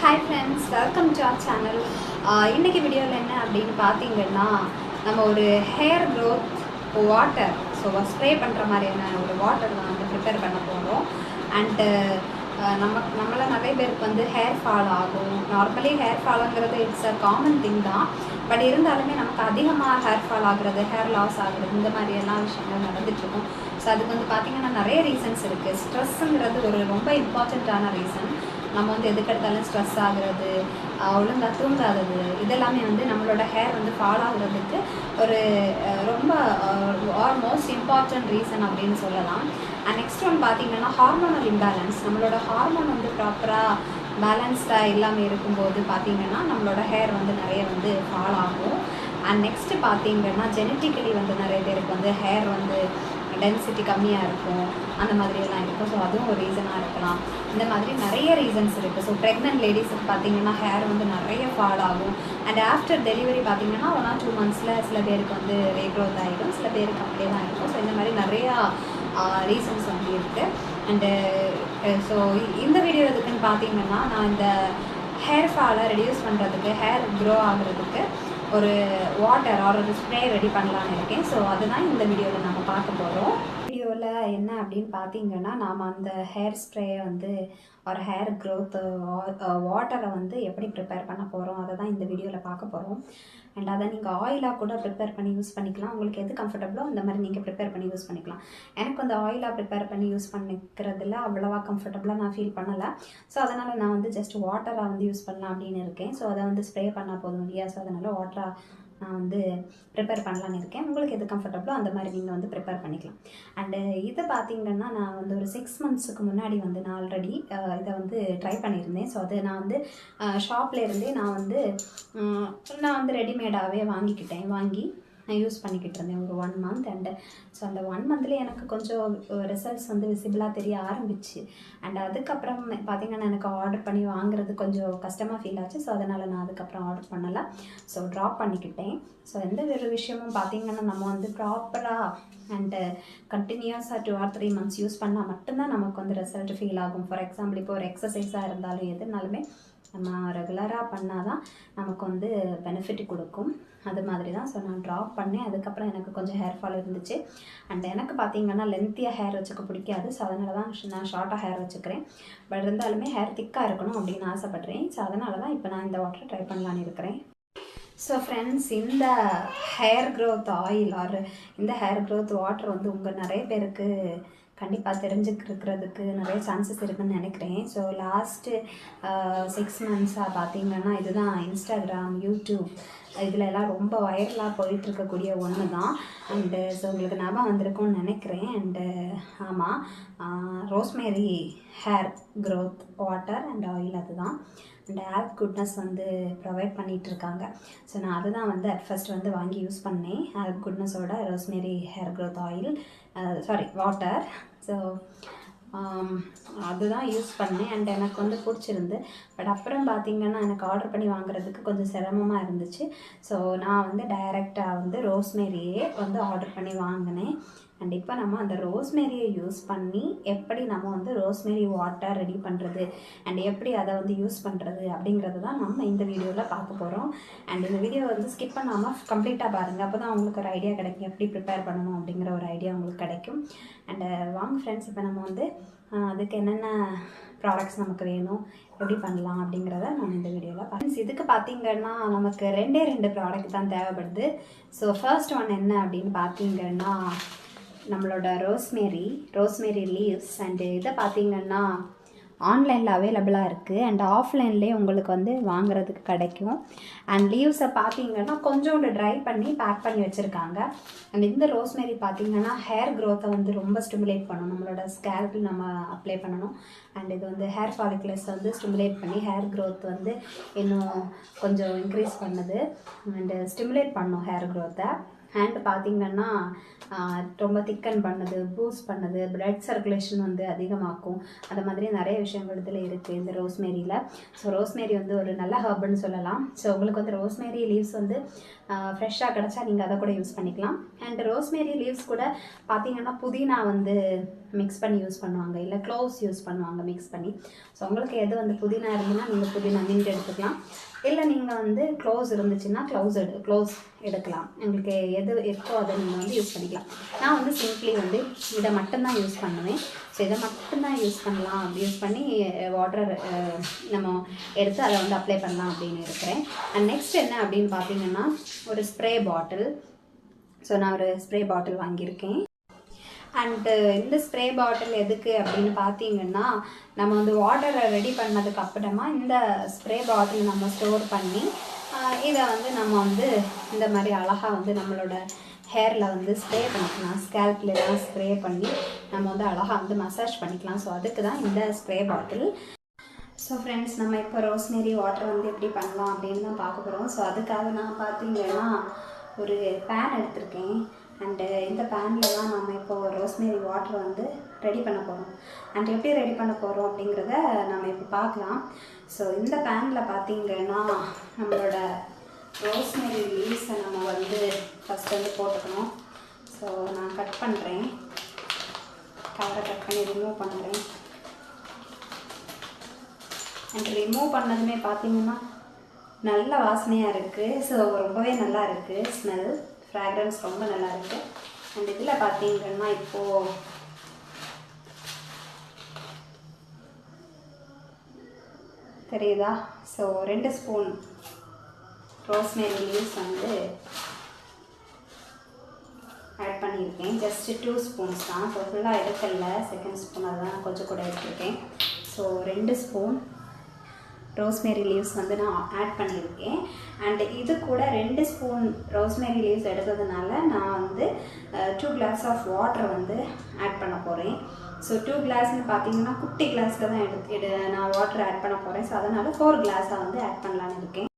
Hi friends welcome to our channel இன்றைக்கி வீடியோவில் என்ன அப்படின்னு பார்த்தீங்கன்னா நம்ம ஒரு hair growth water so spray பண்ணுற மாதிரியான ஒரு வாட்டர் தான் வந்து ப்ரிப்பேர் பண்ண போகிறோம் அண்டு நம்ம நம்மள நிறைய பேருக்கு வந்து ஹேர் ஃபால் ஆகும். நார்மலி ஹேர் ஃபாலுங்கிறது இட்ஸ் அ காமன் திங் தான். பட் இருந்தாலுமே நமக்கு அதிகமாக ஹேர் ஃபால் ஆகுறது ஹேர் லாஸ் ஆகுறது இந்த மாதிரி எல்லாம் விஷயங்கள் நடந்துட்டுருக்கும் ஸோ அதுக்கு வந்து பார்த்திங்கன்னா நிறைய ரீசன்ஸ் இருக்குது ஸ்ட்ரெஸ்ஸுங்கிறது ஒரு ரொம்ப இம்பார்ட்டண்ட்டான ரீசன் நம்ம வந்து எதுக்கெடுத்தாலும் ஸ்ட்ரெஸ் ஆகுறது ஒழுங்காக தூங்காதது இதெல்லாமே வந்து நம்மளோட ஹேர் வந்து ஃபால் ஆகுறதுக்கு ஒரு ரொம்ப ஆர் மோஸ்ட் இம்பார்ட்டன்ட் ரீசன் அப்படின்னு சொல்லலாம். அண்ட் நெக்ஸ்ட் ஒன் பார்த்தீங்கன்னா ஹார்மோனல் இம்பேலன்ஸ் நம்மளோட ஹார்மோன் வந்து ப்ராப்பராக பேலன்ஸ்டாக இல்லாமல் இருக்கும்போது பார்த்திங்கன்னா நம்மளோட ஹேர் வந்து நிறைய வந்து ஃபால் ஆகும். அண்ட் நெக்ஸ்ட்டு பார்த்தீங்கன்னா ஜெனட்டிக்கலி வந்து நிறைய பேருக்கு வந்து ஹேர் வந்து டென்சிட்டி கம்மியாக இருக்கும் அந்த மாதிரி எல்லாம் இருக்கும். ஸோ அதுவும் ஒரு ரீசனாக இருக்கலாம். இந்த மாதிரி நிறைய ரீசன்ஸ் இருக்குது ஸோ ப்ரெக்னென்ட் லேடிஸுக்கு பார்த்தீங்கன்னா ஹேர் வந்து நிறைய ஃபால் ஆகும். அண்ட் ஆஃப்டர் டெலிவரி பார்த்தீங்கன்னா ஒன் ஆர் டூ மந்த்ஸில் சில பேருக்கு வந்து ரீக்ரோத் ஆகிடும் சில பேருக்கு அப்படியே தான் இருக்கும். ஸோ இந்த மாதிரி நிறையா ரீசன்ஸ் வந்து இருக்குது அண்டு ஸோ இந்த வீடியோ எதுக்குன்னு பார்த்தீங்கன்னா நான் இந்த ஹேர் ஃபாலை ரெடியூஸ் பண்ணுறதுக்கு ஹேர் க்ரோ ஆகுறதுக்கு ஒரு வாட்டர் ஆர் ஒரு ஸ்ப்ரே ரெடி பண்ணலான்னு இருக்கேன். ஸோ அதுதான் இந்த வீடியோவில் நம்ம பார்க்க போகிறோம் என்ன அப்படின்னு பார்த்தீங்கன்னா நாம் அந்த ஹேர் ஸ்ப்ரேயை வந்து ஒரு ஹேர் க்ரோத்து வாட்டரை வந்து எப்படி ப்ரிப்பேர் பண்ண போகிறோம் அதை தான் இந்த வீடியோவில் பார்க்க போகிறோம் அண்ட் அதை நீங்கள் ஆயிலாக கூட ப்ரிப்பேர் பண்ணி யூஸ் பண்ணிக்கலாம். உங்களுக்கு எது கம்ஃபர்டபுளோ அந்த மாதிரி நீங்கள் ப்ரிப்பேர் பண்ணி யூஸ் பண்ணிக்கலாம். எனக்கு வந்து ஆயிலாக ப்ரிப்பேர் பண்ணி யூஸ் பண்ணிக்கிறதுல அவ்வளோவா கம்ஃபர்டபுளாக நான் ஃபீல் பண்ணலை. ஸோ அதனால் நான் வந்து ஜஸ்ட் வாட்டராக வந்து யூஸ் பண்ணலாம் அப்படின்னு இருக்கேன். ஸோ அதை வந்து ஸ்ப்ரே பண்ணால் போதும் இல்லையா? ஸோ அதனால் வாட்டராக நான் வந்து ப்ரிப்பேர் பண்ணலான்னு இருக்கேன். உங்களுக்கு எது கம்ஃபர்டபுளோ அந்த மாதிரி நீங்கள் வந்து ப்ரிப்பேர் பண்ணிக்கலாம். அண்டு இதை பார்த்தீங்கன்னா நான் வந்து ஒரு சிக்ஸ் மந்த்ஸுக்கு முன்னாடி வந்து நான் ஆல்ரெடி இதை வந்து ட்ரை பண்ணியிருந்தேன். ஸோ அது நான் வந்து ஷாப்ல இருந்தே நான் வந்து நான் வந்து ரெடிமேடாகவே வாங்கிக்கிட்டேன். வாங்கி நான் யூஸ் பண்ணிக்கிட்டு இருந்தேன். ஒரு ஒன் மந்த் அண்டு ஸோ அந்த ஒன் மந்த்லேயே எனக்கு கொஞ்சம் ரிசல்ட்ஸ் வந்து விசிபிளாக தெரிய ஆரம்பிச்சு. அண்ட் அதுக்கப்புறம் பார்த்தீங்கன்னா எனக்கு ஆர்டர் பண்ணி வாங்குறது கொஞ்சம் கஷ்டமாக ஃபீல் ஆச்சு. ஸோ அதனால் நான் அதுக்கப்புறம் ஆர்டர் பண்ணலை. ஸோ ட்ராப் பண்ணிக்கிட்டேன். ஸோ எந்த ஒரு விஷயமும் பார்த்தீங்கன்னா நம்ம வந்து ப்ராப்பராக அண்டு கண்டினியூஸாக two or three months use பண்ணால் மட்டும்தான் நமக்கு வந்து ரிசல்ட் ஃபீல் ஆகும். ஃபார் எக்ஸாம்பிள் இப்போ ஒரு எக்ஸசைஸாக இருந்தாலும் எதுனாலுமே நம்ம ரெகுலராக பண்ணால் தான் நமக்கு வந்து பெனிஃபிட் கொடுக்கும். அது மாதிரி தான் ஸோ நான் ட்ராப் பண்ணேன். அதுக்கப்புறம் எனக்கு கொஞ்சம் ஹேர் ஃபால் இருந்துச்சு. அண்ட் எனக்கு பார்த்தீங்கன்னா லென்த்தியாக ஹேர் வச்சுக்க பிடிக்காது. ஸோ அதனால தான் நான் ஷார்ட்டாக ஹேர் வச்சுக்கிறேன். பட் இருந்தாலுமே ஹேர் திக்காக இருக்கணும் அப்படின்னு ஆசைப்பட்றேன். ஸோ அதனால தான் இப்போ நான் இந்த வாட்டர் ட்ரை பண்ணலான்னு இருக்கிறேன். ஸோ ஃப்ரெண்ட்ஸ் இந்த ஹேர் க்ரோத் ஆயில் ஆர் இந்த ஹேர் க்ரோத் வாட்டர் வந்து உங்கள் நிறைய பேருக்கு கண்டிப்பாக தெரிஞ்சுக்கிறதுக்கு நிறைய சான்சஸ் இருக்குன்னு நினைக்கிறேன். ஸோ லாஸ்ட்டு சிக்ஸ் மந்த்ஸாக பார்த்தீங்கன்னா இதுதான் இன்ஸ்டாகிராம் யூடியூப் இதில் எல்லாம் ரொம்ப வைரலாக போயிட்டுருக்கக்கூடிய ஒன்று தான் அண்டு ஸோ உங்களுக்கு ஞாபகம் வந்திருக்கும்னு நினைக்கிறேன். அண்டு ஆமாம் rosemary hair growth water and oil அதுதான். அண்ட் ஆப் குட்னஸ் வந்து ப்ரொவைட் பண்ணிகிட்டு இருக்காங்க ஸோ நான் அதுதான் வந்து அட் ஃபஸ்ட் வந்து வாங்கி யூஸ் பண்ணேன். Of குட்னஸோட rosemary hair growth oil sorry water so um, அதுதான் யூஸ் பண்ணேன் அண்ட் எனக்கு வந்து பிடிச்சிருந்து. பட் அப்புறம் பார்த்தீங்கன்னா எனக்கு ஆர்டர் பண்ணி வாங்குறதுக்கு கொஞ்சம் சிரமமாக இருந்துச்சு. ஸோ நான் வந்து டைரெக்டாக வந்து ரோஸ்மேரியே வந்து ஆர்டர் பண்ணி வாங்கினேன். அண்ட் இப்போ நம்ம அந்த ரோஸ்மேரியை யூஸ் பண்ணி எப்படி நம்ம வந்து ரோஸ்மேரி வாட்டர் ரெடி பண்ணுறது அண்ட் எப்படி அதை வந்து யூஸ் பண்ணுறது அப்படிங்கிறது தான் நம்ம இந்த வீடியோவில் பார்க்க போகிறோம் அண்ட் இந்த வீடியோ வந்து ஸ்கிப் பண்ணாமல் கம்ப்ளீட்டாக பாருங்கள் அப்போ தான் உங்களுக்கு ஒரு ஐடியா கிடைக்கும். எப்படி ப்ரிப்பேர் பண்ணணும் அப்படிங்கிற ஒரு ஐடியா உங்களுக்கு கிடைக்கும். அண்டு வாங்க ஃப்ரெண்ட்ஸ் இப்போ நம்ம வந்து அதுக்கு என்னென்ன ப்ராடக்ட்ஸ் நமக்கு வேணும்? எப்படி பண்ணலாம் அப்படிங்கிறத நம்ம இந்த வீடியோவில் ஃப்ரெண்ட்ஸ் இதுக்கு பார்த்தீங்கன்னா நமக்கு ரெண்டே ரெண்டு ப்ராடக்ட் தான் தேவைப்படுது. ஸோ ஃபர்ஸ்ட் ஒன் என்ன அப்படின்னு பார்த்தீங்கன்னா நம்மளோட ரோஸ்மேரி ரோஸ்மேரி லீவ்ஸ் அண்டு இதை பார்த்தீங்கன்னா ஆன்லைனில் அவைலபிளாக இருக்குது அண்ட் ஆஃப்லைன்லேயே உங்களுக்கு வந்து வாங்குறதுக்கு கிடைக்கும். அண்ட் லீவ்ஸை பார்த்தீங்கன்னா கொஞ்சோண்டு ட்ரை பண்ணி பேக் பண்ணி வச்சுருக்காங்க. அண்ட் இந்த ரோஸ்மேரி பார்த்தீங்கன்னா ஹேர் க்ரோத்தை வந்து ரொம்ப ஸ்டிமுலேட் பண்ணணும் நம்மளோட ஸ்கேல்க்கு நம்ம அப்ளை பண்ணணும். அண்ட் இது வந்து ஹேர் ஃபாலிகுலர்ஸ் வந்து ஸ்டிமுலேட் பண்ணி ஹேர் க்ரோத் வந்து இன்னும் கொஞ்சம் இன்க்ரீஸ் பண்ணுது. அண்டு ஸ்டிமுலேட் பண்ணும் ஹேர் க்ரோத்தை ஹேண்ட் பார்த்திங்கன்னா ரொம்ப திக்கன் பண்ணுது பூஸ் பண்ணுது பிளட் சர்க்குலேஷன் வந்து அதிகமாக்கும். அந்த மாதிரி நிறைய விஷயங்கள் இதில் இருக்குது இந்த ரோஸ்மேரியில் ஸோ ரோஸ்மேரி வந்து ஒரு நல்ல ஹர்புன்னு சொல்லலாம். ஸோ உங்களுக்கு வந்து ரோஸ்மேரி லீவ்ஸ் வந்து ஃப்ரெஷ்ஷாக கிடச்சா நீங்கள் அதை கூட யூஸ் பண்ணிக்கலாம். அண்ட் ரோஸ்மேரி லீவ்ஸ் கூட பார்த்தீங்கன்னா புதினா வந்து மிக்ஸ் பண்ணி யூஸ் பண்ணுவாங்க. இல்லை க்ளோவ்ஸ் யூஸ் பண்ணுவாங்க மிக்ஸ் பண்ணி. ஸோ உங்களுக்கு எது வந்து புதினா இருந்துன்னா நீங்கள் புதினா மின்ட் எடுத்துக்கலாம். இல்லை நீங்கள் வந்து க்ளோஸ் இருந்துச்சுன்னா க்ளவுஸ் எடு க்ளோஸ் எடுக்கலாம். உங்களுக்கு எது இருக்கோ அதை நீங்கள் வந்து யூஸ் பண்ணிக்கலாம். நான் வந்து சிம்பிளி வந்து இதை மட்டும்தான் யூஸ் பண்ணுவேன். ஸோ இதை மட்டும்தான் யூஸ் பண்ணலாம் அப்படி யூஸ் பண்ணி வாட்டர் நம்ம எடுத்து அதை வந்து அப்ளை பண்ணலாம் அப்படின்னு இருக்கிறேன். அண்ட் நெக்ஸ்ட் என்ன அப்படின்னு பார்த்தீங்கன்னா ஒரு ஸ்ப்ரே பாட்டில் ஸோ நான் ஒரு ஸ்ப்ரே பாட்டில் வாங்கியிருக்கேன். அண்டு uh, இந்த ஸ்ப்ரே பாட்டில் எதுக்கு அப்படின்னு பார்த்தீங்கன்னா நம்ம வந்து வாட்டரை ரெடி பண்ணதுக்கு அப்புறமா இந்த ஸ்ப்ரே பாட்டில் நம்ம ஸ்டோர் பண்ணி இதை வந்து நம்ம வந்து இந்த மாதிரி அழகாக வந்து நம்மளோட ஹேரில் வந்து ஸ்ப்ரே பண்ணிக்கலாம். ஸ்கேல்ப்லாம் ஸ்ப்ரே பண்ணி நம்ம வந்து அழகாக வந்து மசாஜ் பண்ணிக்கலாம். ஸோ அதுக்கு தான் இந்த ஸ்ப்ரே பாட்டில் ஸோ ஃப்ரெண்ட்ஸ் நம்ம இப்போ ரோஸ்மேரி வாட்டர் வந்து எப்படி பண்ணலாம் அப்படின்னு தான் பார்க்க போகிறோம் ஸோ அதுக்காக நான் பார்த்தீங்கன்னா ஒரு பேன் எடுத்திருக்கேன். அண்டு uh, இந்த பேனில் தான் நம்ம இப்போது ரோஸ்மேரி வாட்டர் வந்து ரெடி பண்ண போகிறோம் அண்ட் எப்படி ரெடி பண்ண போகிறோம் அப்படிங்கிறத நம்ம இப்போ பார்க்கலாம். ஸோ இந்த பேனில் பார்த்தீங்கன்னா நம்மளோட ரோஸ்மேரி லீவ்ஸை நம்ம வந்து ஃபஸ்ட் வந்து போட்டுக்கணும். ஸோ நான் கட் பண்ணுறேன் கவரை கட் பண்ணி ரிமூவ் பண்ணுறேன் அண்ட் ரிமூவ் பண்ணதுமே பார்த்தீங்கன்னா நல்ல வாசனையாக இருக்குது ஸோ ரொம்பவே நல்லா இருக்குது ஸ்மெல் ஃப்ராக்ரன்ஸ் ரொம்ப நல்லா இருக்குது அண்ட் இதில் பார்த்தீங்கன்னா இப்போது தெரியுதா? ஸோ ரெண்டு ஸ்பூன் ரோஸ்மேரி லீவ்ஸ் வந்து ஆட் பண்ணியிருக்கேன். ஜஸ்ட்டு டூ ஸ்பூன்ஸ் தான். ஸோ ஃபுல்லாக எடுக்கல. செகண்ட் ஸ்பூன் அதுதான் கொஞ்சம் கூட எடுத்திருக்கேன். ஸோ ரெண்டு ஸ்பூன் ரோஸ்மேரி லீவ்ஸ் வந்து நான் ஆட் பண்ணியிருக்கேன். அண்ட் இது கூட ரெண்டு ஸ்பூன் ரோஸ்மேரி லீவ்ஸ் எடுத்ததுனால நான் வந்து டூ கிளாஸ் ஆஃப் வாட்டர் வந்து ஆட் பண்ண போகிறேன் ஸோ டூ கிளாஸ்னு பார்த்தீங்கன்னா குட்டி கிளாஸில் தான் எடுத்து எடு நான் வாட்டர் ஆட் பண்ண போகிறேன் ஸோ அதனால் ஃபோர் கிளாஸாக வந்து ஆட் பண்ணலான்னு இருக்கேன்.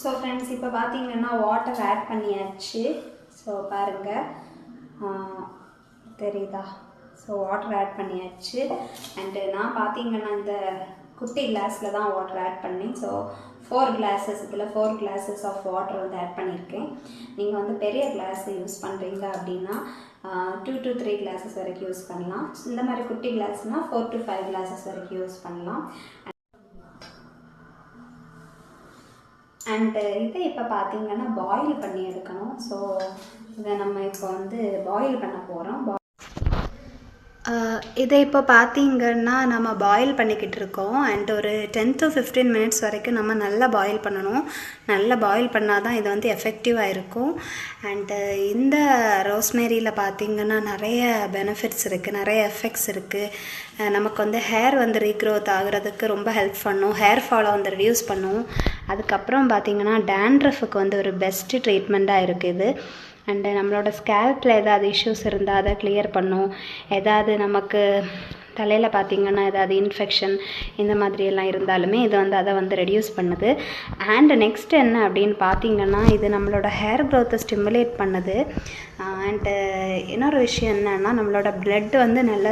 ஸோ ஃப்ரெண்ட்ஸ் இப்போ பார்த்தீங்கன்னா வாட்டர் ஆட் பண்ணியாச்சு. ஸோ பாருங்கள் தெரியுதா? ஸோ வாட்டர் ஆட் பண்ணியாச்சு. அண்டு நான் பார்த்தீங்கன்னா இந்த குட்டி கிளாஸில் தான் வாட்டர் ஆட் பண்ணேன். ஸோ ஃபோர் கிளாஸஸ் இதில் ஃபோர் கிளாஸஸ் ஆஃப் வாட்டர் வந்து ஆட் பண்ணியிருக்கேன். நீங்கள் வந்து பெரிய கிளாஸ் யூஸ் பண்ணுறீங்க அப்படின்னா டூ டு த்ரீ கிளாஸஸ் வரைக்கும் யூஸ் பண்ணலாம். இந்த மாதிரி குட்டி கிளாஸ்னால் ஃபோர் டு ஃபைவ் கிளாஸஸ் வரைக்கும் யூஸ் பண்ணலாம். அண்டு இதை இப்போ பார்த்தீங்கன்னா பாயில் பண்ணி எடுக்கணும். ஸோ இதை நம்ம இப்போ வந்து பாயில் பண்ண போகிறோம் இதை இப்போ பார்த்தீங்கன்னா நம்ம பாயில் பண்ணிக்கிட்டு இருக்கோம். அண்ட் ஒரு டென் டு ஃபிஃப்டீன் மினிட்ஸ் வரைக்கும் நம்ம நல்லா பாயில் பண்ணணும். நல்லா பாயில் பண்ணால் தான் இது வந்து எஃபெக்டிவாக இருக்கும். அண்டு இந்த ரோஸ்மேரியில் பார்த்தீங்கன்னா நிறைய பெனிஃபிட்ஸ் இருக்குது நிறைய எஃபெக்ட்ஸ் இருக்குது நமக்கு வந்து ஹேர் வந்து ரீக்ரோத் ஆகுறதுக்கு ரொம்ப ஹெல்ப் பண்ணும். ஹேர் ஃபாலை வந்து ரிடியூஸ் பண்ணும். அதுக்கப்புறம் பார்த்தீங்கன்னா டேண்ட்ரஃபுக்கு வந்து ஒரு பெஸ்ட்டு ட்ரீட்மெண்ட்டாக இருக்குது இது. அண்டு நம்மளோட ஸ்கேல்ப்பில் ஏதாவது இஷ்யூஸ் இருந்தால் அதை கிளியர் பண்ணும். ஏதாவது நமக்கு தலையில் பார்த்திங்கன்னா ஏதாவது இன்ஃபெக்ஷன் இந்த மாதிரியெல்லாம் இருந்தாலுமே இது வந்து அதை வந்து ரெடியூஸ் பண்ணுது. அண்டு நெக்ஸ்ட் என்ன அப்படின்னு பார்த்தீங்கன்னா இது நம்மளோட ஹேர் க்ரோத்தை ஸ்டிமுலேட் பண்ணுது. அண்டு இன்னொரு விஷயம் என்னன்னா நம்மளோட பிளட் வந்து நல்ல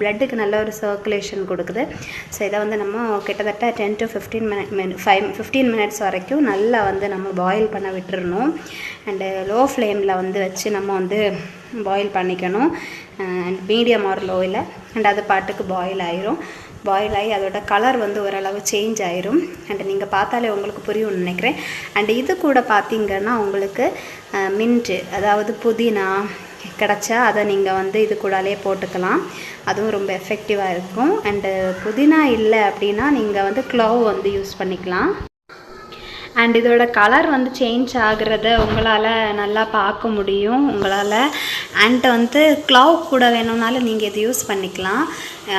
பிளட்டுக்கு நல்ல ஒரு சர்க்குலேஷன் கொடுக்குது. ஸோ இதை வந்து நம்ம கிட்டத்தட்ட ten to fifteen minute mini five fifteen minutes வரைக்கும் நல்லா வந்து நம்ம பாயில் பண்ண விட்டுறணும். அண்டு லோ ஃப்ளேமில் வந்து வச்சு நம்ம வந்து பாயில் பண்ணிக்கணும். அண்ட் மீடியம் ஆர் லோவில் அண்ட் அது பாட்டுக்கு பாயில் ஆயிரும். பாயில் ஆகி அதோட கலர் வந்து ஓரளவு சேஞ்ச் ஆயிரும். அண்ட் நீங்கள் பார்த்தாலே உங்களுக்கு புரியும்னு நினைக்கிறேன். அண்ட் இது கூட பார்த்தீங்கன்னா உங்களுக்கு மின்ட்டு அதாவது புதினா கிடச்சா அதை நீங்கள் வந்து இது கூடாலே போட்டுக்கலாம். அதுவும் ரொம்ப எஃபெக்டிவாக இருக்கும். அண்டு புதினா இல்லை அப்படின்னா நீங்கள் வந்து க்ளவ் வந்து யூஸ் பண்ணிக்கலாம். அண்ட் இதோட கலர் வந்து சேஞ்ச் ஆகுறத உங்களால் நல்லா பார்க்க முடியும் உங்களால். அண்ட் வந்து க்ளவ் கூட வேணும்னாலும் நீங்கள் இது யூஸ் பண்ணிக்கலாம்.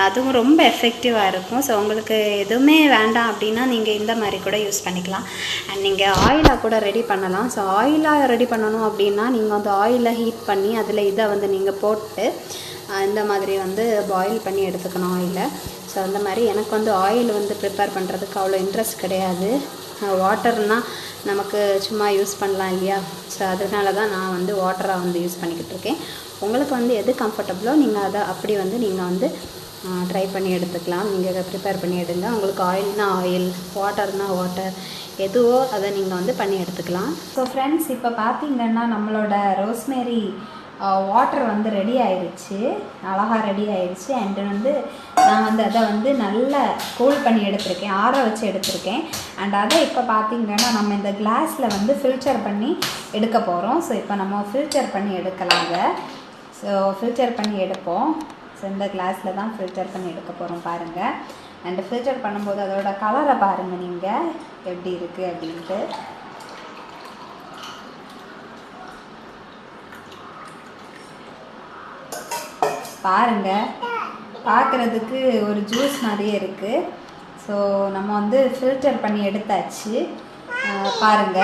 அதுவும் ரொம்ப எஃபெக்டிவாக இருக்கும். ஸோ உங்களுக்கு எதுவுமே வேண்டாம் அப்படின்னா நீங்கள் இந்த மாதிரி கூட யூஸ் பண்ணிக்கலாம். அண்ட் நீங்கள் ஆயிலாக கூட ரெடி பண்ணலாம். ஸோ ஆயிலாக ரெடி பண்ணணும் அப்படின்னா நீங்கள் வந்து ஆயிலை ஹீட் பண்ணி அதில் இதை வந்து நீங்கள் போட்டு இந்த மாதிரி வந்து பாயில் பண்ணி எடுத்துக்கணும் ஆயிலை ஸோ அந்த மாதிரி எனக்கு வந்து ஆயில் வந்து ப்ரிப்பேர் பண்ணுறதுக்கு அவ்வளோ இன்ட்ரெஸ்ட் கிடையாது. வாட்டர்னால் நமக்கு சும்மா யூஸ் பண்ணலாம் இல்லையா? ஸோ அதனால தான் நான் வந்து வாட்டராக வந்து யூஸ் பண்ணிக்கிட்டு இருக்கேன். உங்களுக்கு வந்து எது கம்ஃபர்டபுளோ நீங்கள் அதை அப்படி வந்து நீங்கள் வந்து ட்ரை பண்ணி எடுத்துக்கலாம். நீங்கள் ப்ரிப்பேர் பண்ணி எடுங்க. உங்களுக்கு ஆயில்னா ஆயில் வாட்டர்னா வாட்டர் எதுவோ அதை நீங்கள் வந்து பண்ணி எடுத்துக்கலாம். ஸோ ஃப்ரெண்ட்ஸ் இப்போ பார்த்தீங்கன்னா நம்மளோட ரோஸ்மேரி வாட்டர் வந்து ரெடி ஆயிடுச்சு அழகாக ரெடி ஆயிடுச்சு அண்டு வந்து நான் வந்து அதை வந்து நல்லா கூல் பண்ணி எடுத்திருக்கேன் ஆற வச்சு எடுத்திருக்கேன். அண்ட் அதை இப்போ பார்த்தீங்கன்னா நம்ம இந்த கிளாஸில் வந்து ஃபில்டர் பண்ணி எடுக்க போகிறோம் ஸோ இப்போ நம்ம ஃபில்டர் பண்ணி எடுக்கலாம் அதை ஸோ ஃபில்டர் பண்ணி எடுப்போம். ஸோ இந்த கிளாஸில் தான் ஃபில்டர் பண்ணி எடுக்க போகிறோம் பாருங்கள் அண்ட் ஃபில்டர் பண்ணும்போது அதோட கலரை பாருங்கள் நீங்கள் எப்படி இருக்குது அப்படின்ட்டு. பாருங்கள் பார்க்குறதுக்கு ஒரு ஜூஸ் மாதிரியே இருக்குது ஸோ நம்ம வந்து ஃபில்டர் பண்ணி எடுத்தாச்சு. அஹ் பாருங்க.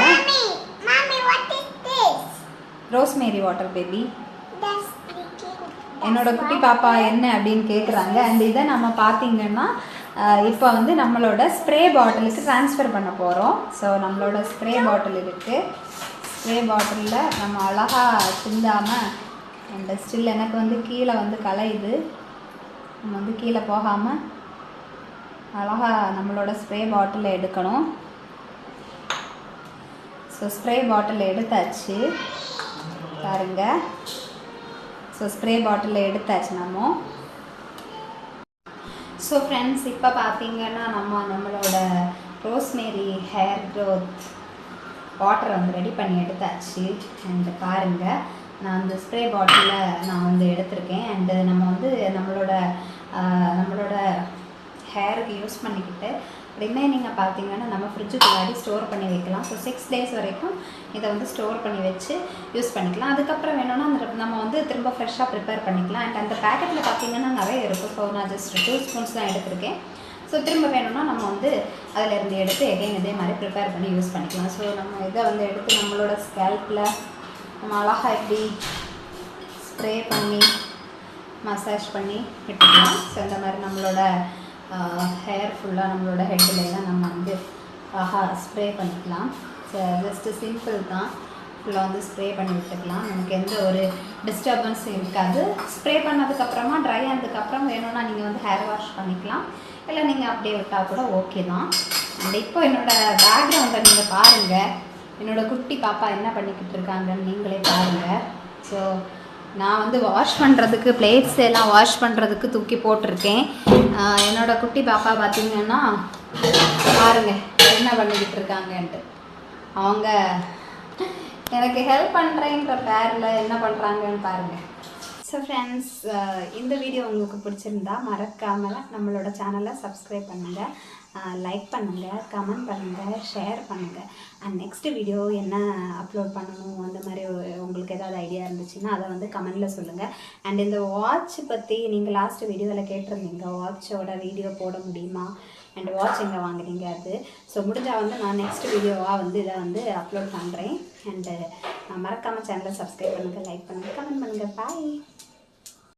Mommy, what is this? Rosemary water baby. என்னோட குட்டி பாப்பா என்ன அப்படின்னு கேட்குறாங்க அண்ட் இதை நம்ம பார்த்தீங்கன்னா இப்போ வந்து நம்மளோட ஸ்ப்ரே பாட்டிலுக்கு ட்ரான்ஸ்ஃபர் பண்ண போகிறோம் ஸோ நம்மளோட ஸ்ப்ரே பாட்டில் இருக்குது ஸ்ப்ரே பாட்டிலில் நம்ம அழகாக சிந்தாமல் அண்ட் ஸ்டில் எனக்கு வந்து கீழே வந்து கலையுது. நம்ம வந்து கீழே போகாமல் அழகாக நம்மளோட ஸ்ப்ரே பாட்டிலை எடுக்கணும். ஸோ ஸ்ப்ரே பாட்டில் எடுத்தாச்சு. பாருங்க. ஸோ ஸ்ப்ரே பாட்டிலில் எடுத்தாச்சு நம்ம. ஸோ ஃப்ரெண்ட்ஸ் இப்போ பார்த்தீங்கன்னா நம்ம நம்மளோட ரோஸ்மேரி ஹேர் க்ரோத் வாட்டர் வந்து ரெடி பண்ணி எடுத்தாச்சு. அண்ட் பாருங்கள் நான் அந்த ஸ்ப்ரே பாட்டிலில் நான் வந்து எடுத்திருக்கேன். அண்டு நம்ம வந்து நம்மளோட நம்மளோட ஹேருக்கு யூஸ் பண்ணிக்கிட்டு ரிமைனிங்கை பார்த்தீங்கன்னா நம்ம ஃப்ரிட்ஜுக்குள்ளாடி ஸ்டோர் பண்ணி வைக்கலாம். ஸோ சிக்ஸ் டேஸ் வரைக்கும் இதை வந்து ஸ்டோர் பண்ணி வச்சு யூஸ் பண்ணிக்கலாம். அதுக்கப்புறம் வேணும்னா அந்த நம்ம வந்து திரும்ப ஃப்ரெஷ்ஷாக ப்ரிப்பேர் பண்ணிக்கலாம். அண்ட் அந்த பேக்கெட்டில் பார்த்தீங்கன்னா நிறைய இருக்கும். ஸோ நான் ஜஸ்ட் டூ ஸ்பூன்ஸ் தான் எடுத்திருக்கேன். ஸோ திரும்ப வேணும்னா நம்ம வந்து அதிலிருந்து எடுத்து எகைன் இதே மாதிரி ப்ரிப்பேர் பண்ணி யூஸ் பண்ணிக்கலாம். ஸோ நம்ம இதை வந்து எடுத்து நம்மளோட ஸ்கேல்பில் நம்ம அழகாக எப்படி ஸ்ப்ரே பண்ணி மசாஜ் பண்ணி விட்டுக்கலாம் ஸோ இந்த மாதிரி நம்மளோட ஹேர் ஃபுல்லாக நம்மளோட ஹெட்லாம் நம்ம வந்து அழகாக ஸ்ப்ரே பண்ணிக்கலாம். ஸோ ஜஸ்ட்டு சிம்பிள் தான். ஃபுல்லாக வந்து ஸ்ப்ரே பண்ணி விட்டுக்கலாம் நமக்கு எந்த ஒரு டிஸ்டர்பன்ஸும் இருக்காது. ஸ்ப்ரே பண்ணதுக்கப்புறமா ட்ரை ஆனதுக்கப்புறம் வேணும்னா நீங்கள் வந்து ஹேர் வாஷ் பண்ணிக்கலாம். இல்லை நீங்கள் அப்படியே விட்டால் கூட ஓகே தான். அண்ட் இப்போ என்னோடய பேக்ரவுண்டை நீங்கள் பாருங்கள் என்னோட குட்டி பாப்பா என்ன பண்ணிக்கிட்டு இருக்காங்கன்னு நீங்களே பாருங்கள் ஸோ நான் வந்து வாஷ் பண்ணுறதுக்கு பிளேட்ஸ் எல்லாம் வாஷ் பண்ணுறதுக்கு தூக்கி போட்டிருக்கேன். என்னோட குட்டி பாப்பா பார்த்தீங்கன்னா பாருங்க என்ன பண்ணிக்கிட்டு இருக்காங்கன்ட்டு. அவங்க எனக்கு ஹெல்ப் பண்ணுறேன்ற பேரில் என்ன பண்ணுறாங்கன்னு பாருங்கள் ஸோ ஃப்ரெண்ட்ஸ் இந்த வீடியோ உங்களுக்கு பிடிச்சிருந்தா மறக்காமல் நம்மளோட சேனலை சப்ஸ்கிரைப் பண்ணுங்கள் லைக் பண்ணுங்கள் கமெண்ட் பண்ணுங்கள் ஷேர் பண்ணுங்கள் அண்ட் நெக்ஸ்ட் வீடியோ என்ன அப்லோட் பண்ணணும் அந்த மாதிரி உங்களுக்கு ஏதாவது ஐடியா இருந்துச்சுன்னா அதை வந்து கமெண்டில் சொல்லுங்கள் அண்ட் இந்த வாட்ச் பற்றி நீங்கள் லாஸ்ட் வீடியோவில் கேட்டிருந்தீங்க வாட்சோட வீடியோ போட முடியுமா? அண்ட் வாட்ச் எங்கே வாங்குறீங்க அது? ஸோ முடிஞ்சால் வந்து நான் நெக்ஸ்ட் வீடியோவாக வந்து இதை வந்து அப்லோட் பண்ணுறேன் அண்டு மறக்காமல் சேனலை சப்ஸ்கிரைப் பண்ணுங்கள் லைக் பண்ணுங்கள் கமெண்ட் பண்ணுங்கள் பாய்